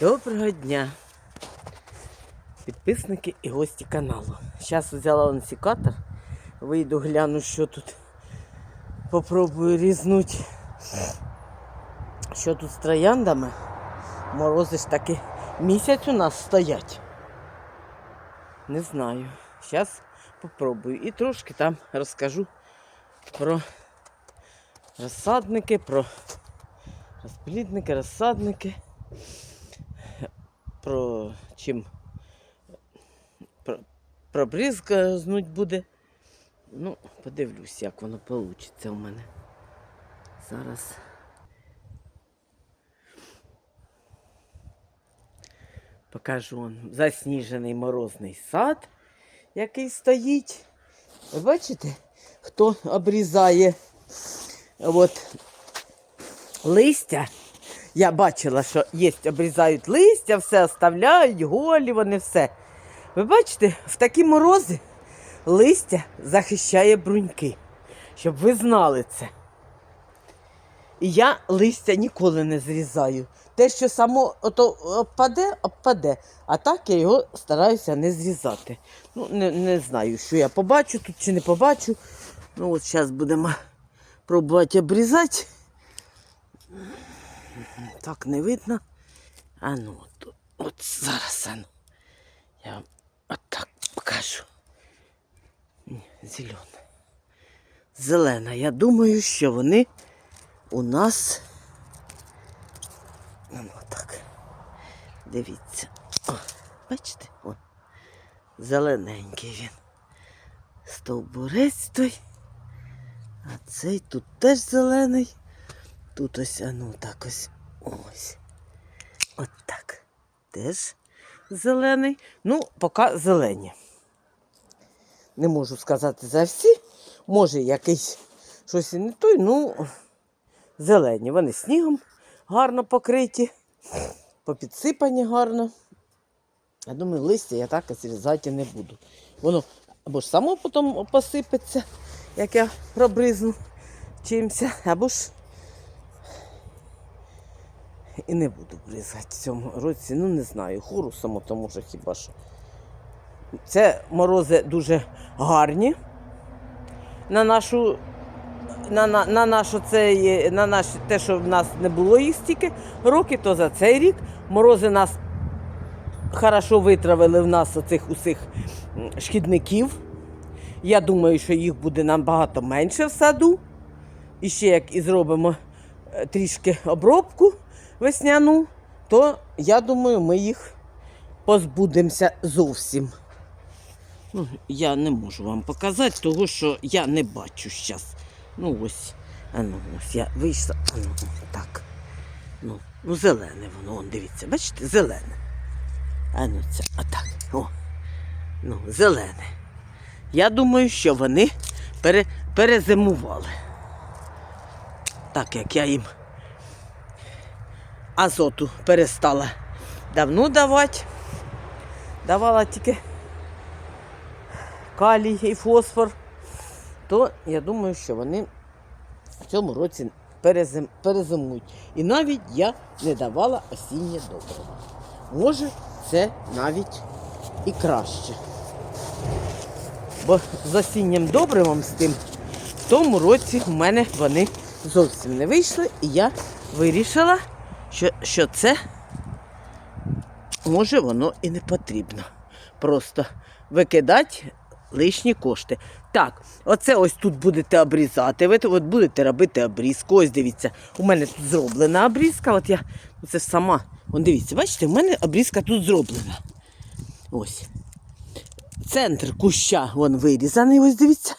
Доброго дня, підписники і гості каналу. Зараз взяла он вийду гляну, що тут. Попробую різнуть, що тут з трояндами. Морози ж таки місяць у нас стоять. Не знаю. Зараз попробую. І трошки там розкажу про розсадники, про розплідники, розсадники про чим про, про бризказнуть буде. Ну, подивлюсь, як воно вийде у мене. Зараз. Покажу вам засніжений морозний сад, який стоїть. Ви бачите, хто обрізає от, листя? Я бачила, що є, обрізають листя, все оставляють, голі, вони все. Ви бачите, в такі морози листя захищає бруньки, щоб ви знали це. І я листя ніколи не зрізаю. Те, що само ото обпаде, обпаде. А так я його стараюся не зрізати. Ну, не, не знаю, що я побачу тут чи не побачу. Ну, от зараз будемо пробувати обрізати. Так не видно. А ну, от, от зараз а ну. Я вам отак покажу. Зелена. Зелена. Я думаю, що вони у нас. Ну, так. Дивіться. О, бачите? О, зелененький він. Стовбурець той. А цей тут теж зелений. Тут ось, а ну так ось. Ось. От так. Теж зелений. Ну, поки зелені. Не можу сказати за всі. Може, якийсь щось і не той, ну зелені. Вони снігом гарно покриті, попідсипані гарно. Я думаю, листя я так зрізати не буду. Воно або ж само потім посипеться, як я пробризну чимся, або ж і не буду бризати в цьому році. Ну не знаю, хорусом, то може хіба що. Це морози дуже гарні. На нашу, на, на, на нашу цей, на наш, те, що в нас не було їх стільки років, то за цей рік морози нас хорошо витравили в нас оцих усіх шкідників. Я думаю, що їх буде набагато менше в саду. І ще як і зробимо е, трішки обробку весняну, то я думаю, ми їх позбудемося зовсім. Ну, я не можу вам показати, того що я не бачу зараз. Ну ось, а ну ось я вийшла. А ну, так. Ну, ну зелене воно, он, дивіться, бачите, зелене. А ну це, отак. О. Ну, зелене. Я думаю, що вони пере, перезимували. Так як я їм азоту перестала давно давати. Давала тільки калій і фосфор, то я думаю, що вони в цьому році перезим, перезимують. І навіть я не давала осіннє добриво. Може, це навіть і краще. Бо з осіннім добривом з тим в тому році в мене вони зовсім не вийшли, і я вирішила, що, що це може воно і не потрібно. Просто викидати лишні кошти. Так, оце ось тут будете обрізати. Ви от будете робити обрізку. Ось дивіться, у мене тут зроблена обрізка. От я це сама. Вон дивіться, бачите, у мене обрізка тут зроблена. Ось. Центр куща вон вирізаний, ось дивіться.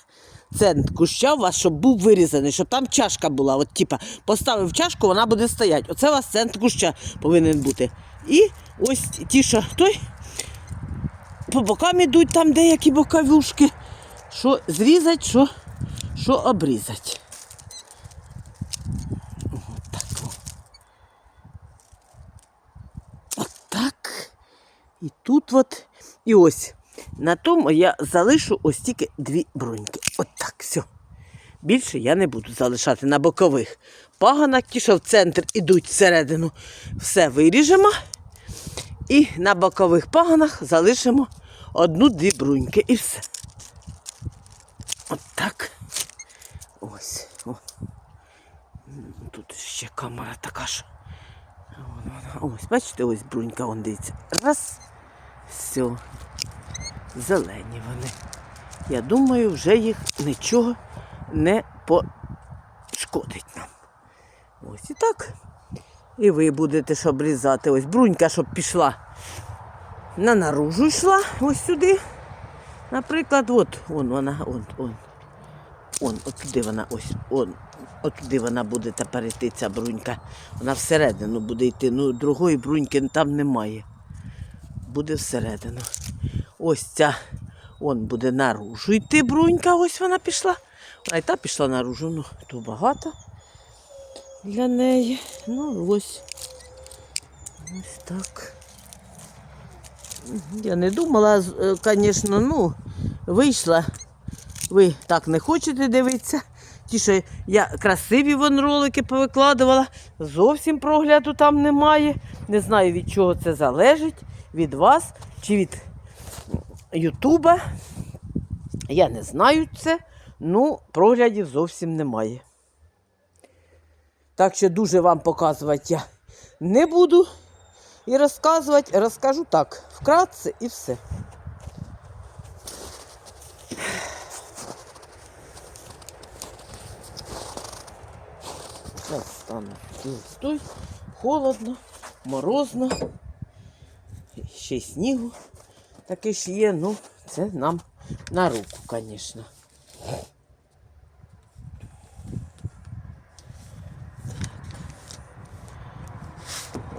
Центр куща у вас, щоб був вирізаний, щоб там чашка була. От, типа, поставив чашку, вона буде стояти. Оце у вас центр куща повинен бути. І ось ті, що той, по бокам ідуть там деякі боковушки. Що зрізати, що, що обрізати. І тут от. І ось. На тому я залишу ось тільки дві бруньки. От так, все. Більше я не буду залишати на бокових. Паганок, ті, що в центр ідуть всередину, все виріжемо. І на бокових паганах залишимо одну-дві бруньки і все. От так. Ось. О. Тут ще камера така ж. Ось, бачите, ось брунька, вон дивіться. Раз. Все. Зелені вони. Я думаю, вже їх нічого не пошкодить нам. Ось і так. І ви будете ж обрізати. Ось брунька, щоб пішла на наружу йшла, ось сюди. Наприклад, от, вон вона, он, он. Он, отуди вона, ось, он, отуди вона буде тепер йти, ця брунька. Вона всередину буде йти. Ну, другої бруньки там немає. Буде всередину. Ось ця, он буде наружу йти брунька, ось вона пішла. А й та пішла наружу, ну, то багато для неї. Ну, ось. Ось так. Я не думала, звісно, ну, вийшла. Ви так не хочете дивитися. Ті, що я красиві вон ролики повикладувала, зовсім прогляду там немає. Не знаю, від чого це залежить, від вас чи від Ютуба. Я не знаю це, ну, проглядів зовсім немає. Так що дуже вам показувати я не буду і розказувати, розкажу так, вкратце і все. Зараз стану. Стой, холодно, морозно, ще й снігу таке ж є, ну, це нам на руку, звісно.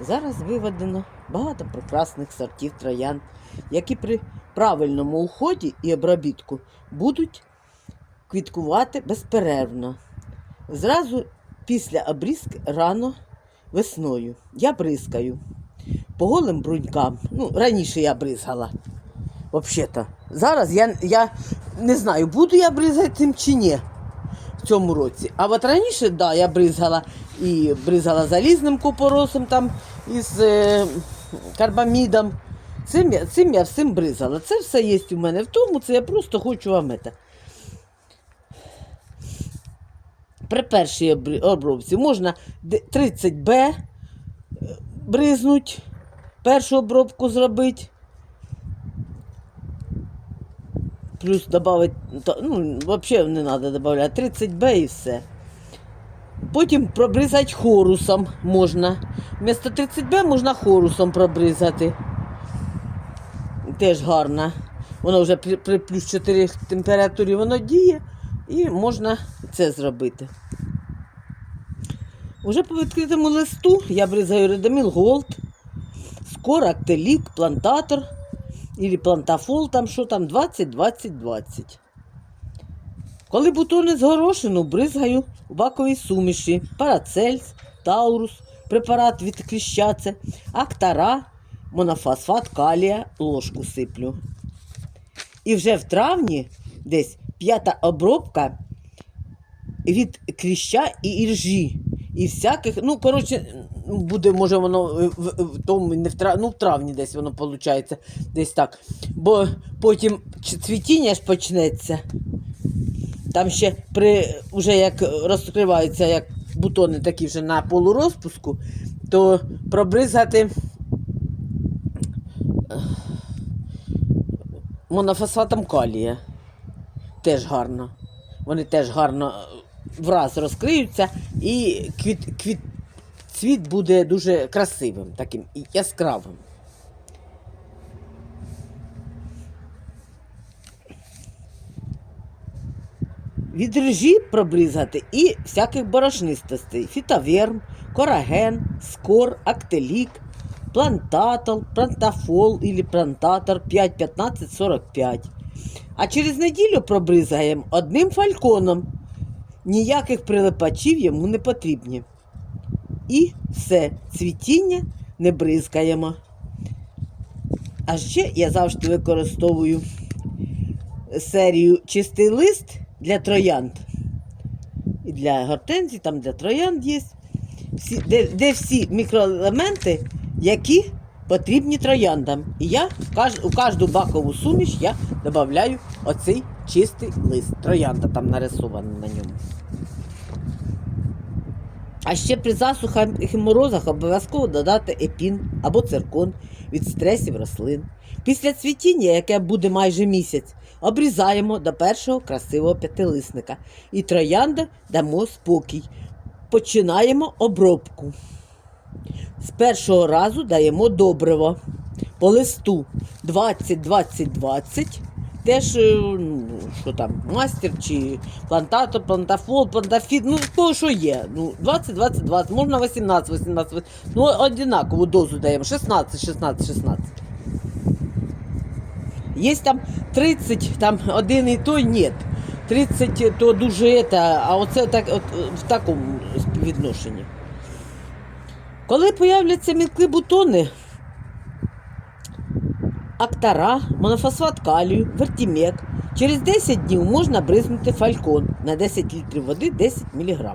Зараз виведено багато прекрасних сортів троян, які при правильному уході і обробітку будуть квіткувати безперервно. Зразу після обрізки рано весною. Я бризкаю по голим брунькам. Ну, раніше я бризгала. Взагалі-то. Зараз я, я не знаю, буду я бризгати цим чи ні в цьому році. А от раніше, да, я бризгала і бризгала залізним купоросом там із е, карбамідом. Цим я, цим я всім бризала. Це все є у мене в тому, це я просто хочу вам це. При першій обробці можна 30Б е, бризнуть, першу обробку зробити. Плюс додати, ну, взагалі не треба додати, 30Б і все. Потім пробризати хорусом можна. Вмісто 30Б можна хорусом пробризати. Теж гарно. Воно вже при, при плюс 4 температурі воно діє і можна це зробити. Уже по відкритому листу я бризаю Редоміл Голд, Скор, Актелік, Плантатор или Плантафол, там що там 20, 20, 20. Коли бутони з горошину, бризгаю у баковій суміші, парацельс, таурус, препарат від кліщаце, актара, монофосфат калія, ложку сиплю. І вже в травні десь п'ята обробка від кліща і іржі. І всяких, ну, коротше, буде, може, воно в, в, в тому, не в травні, ну, в травні десь воно виходить, десь так. Бо потім цвітіння ж почнеться. Там ще при, вже як розкриваються як бутони такі вже на полурозпуску, то пробризгати е, монофосфатом калія. Теж гарно. Вони теж гарно е, враз розкриються і квіт, квіт, цвіт буде дуже красивим, таким яскравим. Від ржі пробризати і всяких борошнистостей. Фітоверм, кораген, скор, актелік, плантатол, плантафол или плантатор 5, 15, 45. А через неділю пробризаємо одним фальконом. Ніяких прилипачів йому не потрібні. І все, цвітіння не бризкаємо. А ще я завжди використовую серію чистий лист для троянд. І для гортензій, там для троянд є. Всі, де, де всі мікроелементи, які потрібні трояндам. І я в каж- у кожну бакову суміш я додаю оцей чистий лист. Троянда там нарисована на ньому. А ще при засухах і морозах обов'язково додати епін або циркон від стресів рослин. Після цвітіння, яке буде майже місяць, обрізаємо до першого красивого п'ятилисника і троянда дамо спокій. Починаємо обробку. З першого разу даємо добриво по листу 20-20-20. Теж, е, ну, що там, мастер чи плантатор, плантафол, плантафіт, ну то, що є. Ну, 20-20-20, можна 18-18, ну однакову дозу даємо, 16-16-16. Є там 30, там один і той ні. 30 то дуже это, а оце так, от, в такому співвідношенні. Коли появляться мілкі бутони, актара, монофосфат калію, вертімек, через 10 днів можна бризнути фалькон на 10 літрів води 10 мг.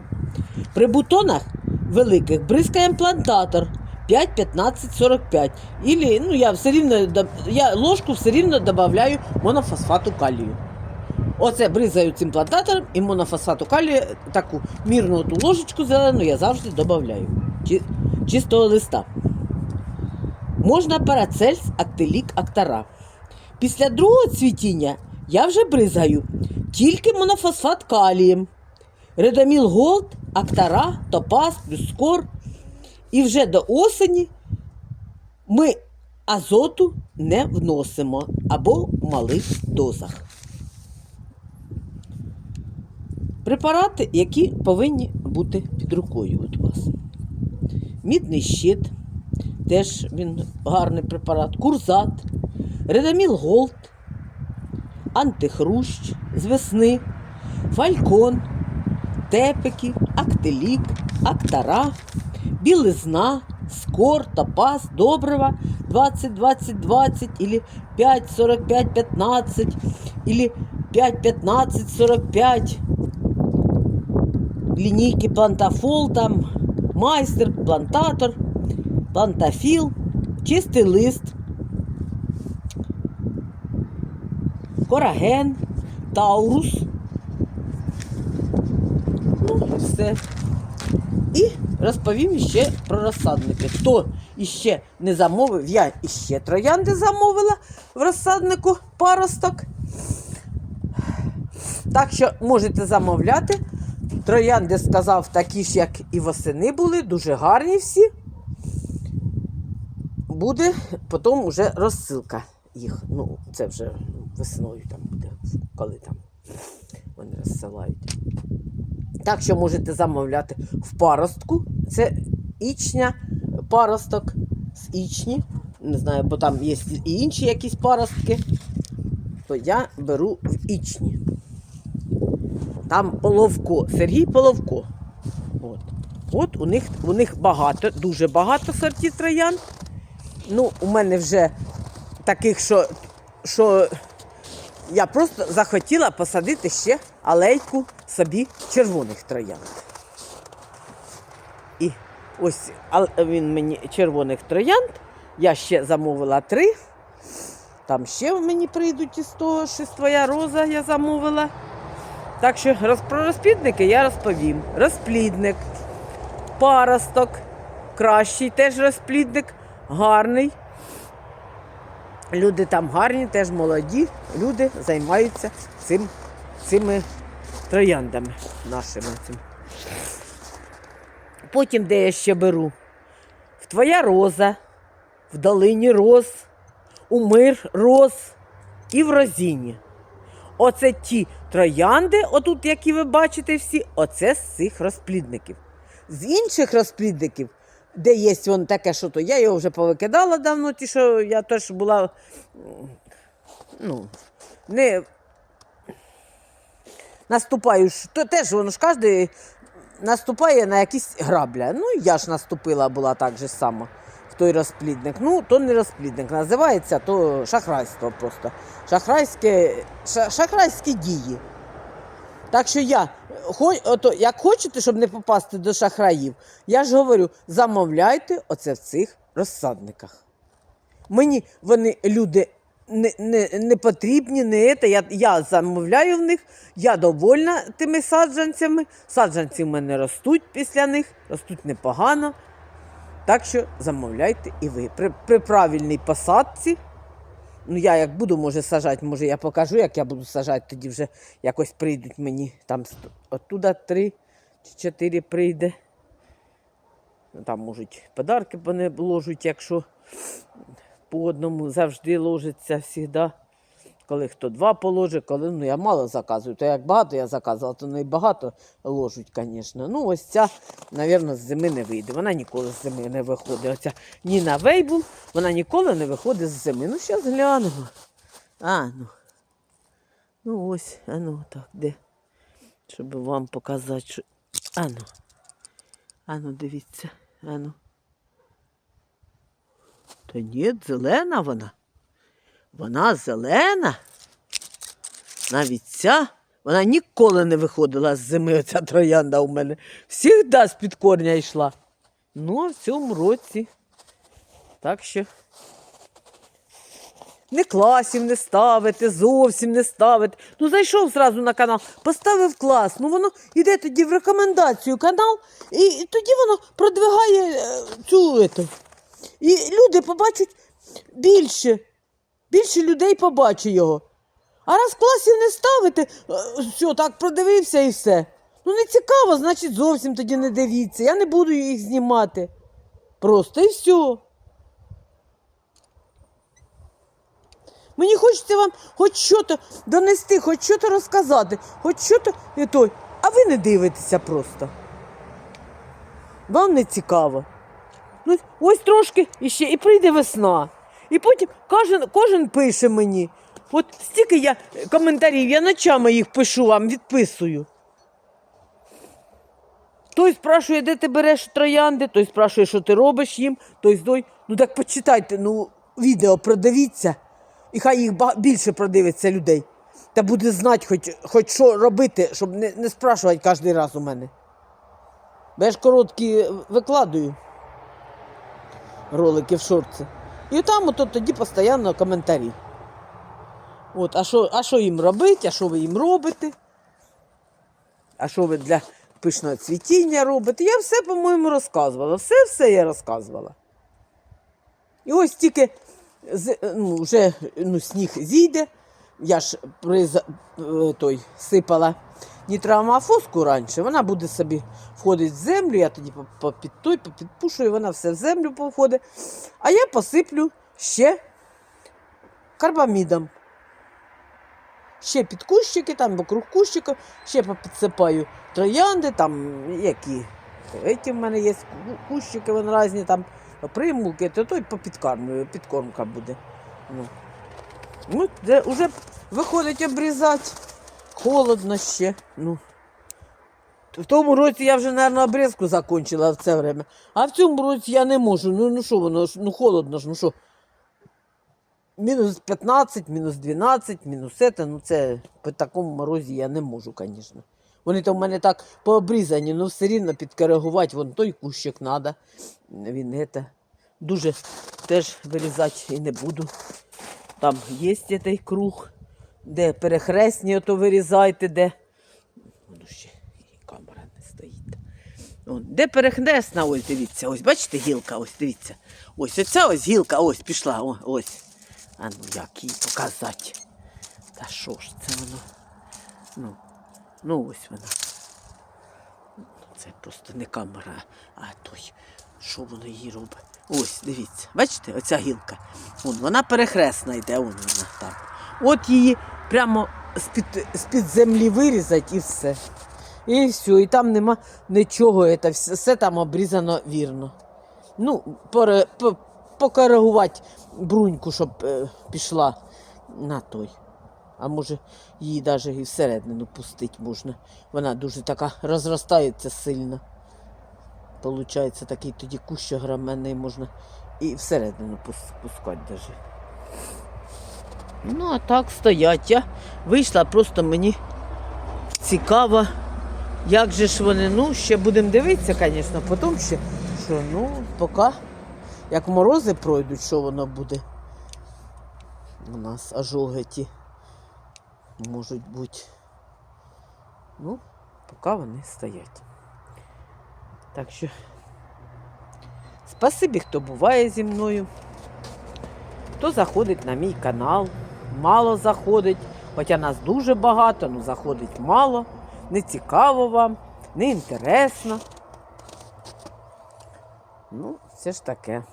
При бутонах великих бризкаємо плантатор 5, 15, 45. Ілі, ну, я, все рівно, я ложку все рівно додаю монофосфату калію. Оце бризаю цим плантатором і монофосфату калію, таку мірну ту ложечку зелену я завжди додаю. Чи- Чистого листа. Можна парацельс, актилік, актара. Після другого цвітіння я вже бризаю тільки монофосфат калієм. Редаміл Голд, Актара, Топаз, Плюскор. І вже до осені ми азоту не вносимо або в малих дозах. Препарати, які повинні бути під рукою у вас. Мідний щит, теж він гарний препарат, курзат, редаміл голд, антихрущ з весни, фалькон, тепики, актилік, актара, білизна, скор, топаз, добрива 20-20-20 или 5-45-15 или 5-15-45 лінійки плантафол, там, майстер, плантатор, плантафіл, чистий лист, кораген, таурус. Ну, і все. І розповім ще про розсадники. Хто іще не замовив, я іще троянди замовила в розсаднику паросток. Так що можете замовляти. Троянди сказав такі ж, як і восени були, дуже гарні всі. Буде потім вже розсилка їх. Ну, це вже весною там буде, коли там вони розсилають. Так що можете замовляти в паростку. Це ічня паросток з ічні. Не знаю, бо там є і інші якісь паростки. То я беру в ічні. Там Половко, Сергій Половко. От. От у них, у них багато, дуже багато сортів троян. Ну, у мене вже таких, що, що я просто захотіла посадити ще алейку собі червоних троянд. І ось він мені червоних троянд. Я ще замовила три. Там ще мені прийдуть із того, що твоя роза я замовила. Так що про розплідники я розповім. Розплідник, паросток, кращий теж розплідник, гарний. Люди там гарні, теж молоді. Люди займаються цим, цими трояндами нашими. Цим. Потім, де я ще беру? В твоя роза, в долині роз, у мир роз і в розіні. Оце ті троянди, отут, які ви бачите всі, оце з цих розплідників. З інших розплідників, де є вон таке, що то я його вже повикидала давно, ті, що я теж була ну, не наступаю, то теж воно ж кожен наступає на якісь грабля. Ну, я ж наступила була так же само в той розплідник. Ну, то не розплідник називається, то шахрайство просто. Шахрайське, ша- шахрайські дії. Так що я, хо- ото, як хочете, щоб не попасти до шахраїв, я ж говорю, замовляйте оце в цих розсадниках. Мені вони люди не, не, не потрібні, не це. Я, я замовляю в них, я довольна тими саджанцями. Саджанці в мене ростуть після них, ростуть непогано. Так що замовляйте і ви. При, при правильній посадці. Ну, я як буду, може, сажати, може, я покажу, як я буду сажати, тоді вже якось прийдуть мені. Там оттуда три чи чотири прийде. Ну, Там можуть подарки вони ложуть, якщо по одному завжди ложиться завжди. Коли хто два положить, коли ну, я мало заказую, то як багато я заказувала, то не багато ложуть, звісно. Ну, ось ця, мабуть, з зими не вийде. Вона ніколи з зими не виходить. Оця Ніна Вейбул, вона ніколи не виходить з зими. Ну, зараз глянемо. А, ну. Ну ось, а ну так, де? Щоб вам показати, що. А ну. А ну, дивіться. А ну. Та ні, зелена вона. Вона зелена. Навіть ця. Вона ніколи не виходила з зими, оця троянда у мене. Всігда з-під корня йшла. Ну, а в цьому році. Так що. Не класів не ставити, зовсім не ставити. Ну, зайшов зразу на канал, поставив клас. Ну воно йде тоді в рекомендацію канал, і, тоді воно продвигає е, цю. Ето. І люди побачать більше. Більше людей побачить його. А раз класів не ставити, е, все, так продивився і все. Ну не цікаво, значить зовсім тоді не дивіться. Я не буду їх знімати. Просто і все. Мені хочеться вам хоч щось донести, хоч щось розказати, хоч щось і той. А ви не дивитеся просто. Вам не цікаво. Ну, ось трошки і ще, і прийде весна. І потім кожен, кожен пише мені. От стільки я коментарів, я ночами їх пишу вам, відписую. Той спрашує, де ти береш троянди, той спрашує, що ти робиш їм, той здой. Ну так почитайте, ну, відео продивіться, і хай їх більше продивиться людей. Та буде знати, хоч, хоч що робити, щоб не, не спрашувати кожен раз у мене. Бо я ж короткі викладую ролики в шорти. І там ото тоді постійно коментарі. От, а що, а що їм робити, а що ви їм робите? А що ви для пишного цвітіння робите? Я все, по-моєму, розказувала. Все-все я розказувала. І ось тільки ну, вже ну, сніг зійде. Я ж приз, е, той, сипала нітроамофоску раніше, вона буде собі входити в землю, я тоді по- по- під той, підпушую, вона все в землю походить. А я посиплю ще карбамідом. Ще під кущики, там вокруг кущика, ще підсипаю троянди, там які. Эти в мене є кущики, вони різні, там примулки, то той попідкармлюю, підкормка буде. Ну, ну вже виходить обрізати. Холодно ще. Ну. В тому році я вже, мабуть, обрізку закончила в це время. А в цьому році я не можу. Ну, ну що воно, ж, ну холодно ж, ну що. Мінус 15, мінус 12, мінус це, ну це по такому морозі я не можу, звісно. Вони то в мене так пообрізані, ну все рівно підкоригувати, вон той кущик треба. Він это, дуже теж вирізати і не буду. Там є цей круг, де перехресні, ото вирізайте, де. Воно ще камера не стоїть. Вон, де перехресна, ось дивіться, ось бачите гілка, ось дивіться. Ось оця ось гілка, ось пішла, ось. А ну як її показати? Та що ж це воно? Ну, ну ось вона. Це просто не камера, а той. Що воно її робить? Ось, дивіться. Бачите, оця гілка. Вон, вона перехресна йде, вон вона там. От її прямо з-під, з-під землі вирізати і все. І все, і там нема нічого, це все, все там обрізано вірно. Ну, пере, по- покоригувати бруньку, щоб е, пішла на той. А може її навіть і всередину пустити можна. Вона дуже така розростається сильно. Получається такий тоді кущ огроменний можна і всередину пус- пускати навіть. Ну, а так стоять. Я вийшла, просто мені цікаво, як же ж вони. Ну, ще будемо дивитися, звісно, потім ще, що ну, поки як морози пройдуть, що воно буде. у нас ожоги ті можуть бути. Ну, поки вони стоять. Так що спасибі, хто буває зі мною, хто заходить на мій канал, мало заходить, хоча нас дуже багато, але заходить мало, не цікаво вам, не інтересно. Ну, все ж таке.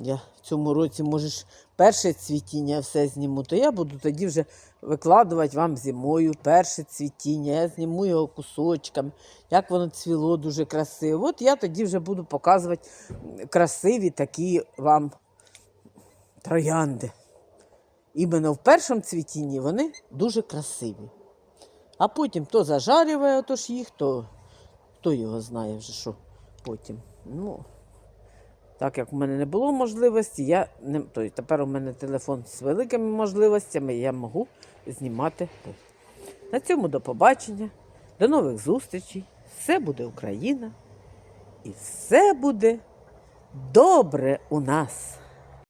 Я в цьому році, може, перше цвітіння все зніму, то я буду тоді вже викладувати вам зимою перше цвітіння. Я зніму його кусочками, як воно цвіло дуже красиво. От я тоді вже буду показувати красиві такі вам троянди. Іменно в першому цвітінні вони дуже красиві. А потім то зажарює отож їх, то хто його знає вже що потім. Ну, так як в мене не було можливості, я не, то тепер у мене телефон з великими можливостями, я можу знімати тут. На цьому до побачення, до нових зустрічей. Все буде Україна. І все буде добре у нас.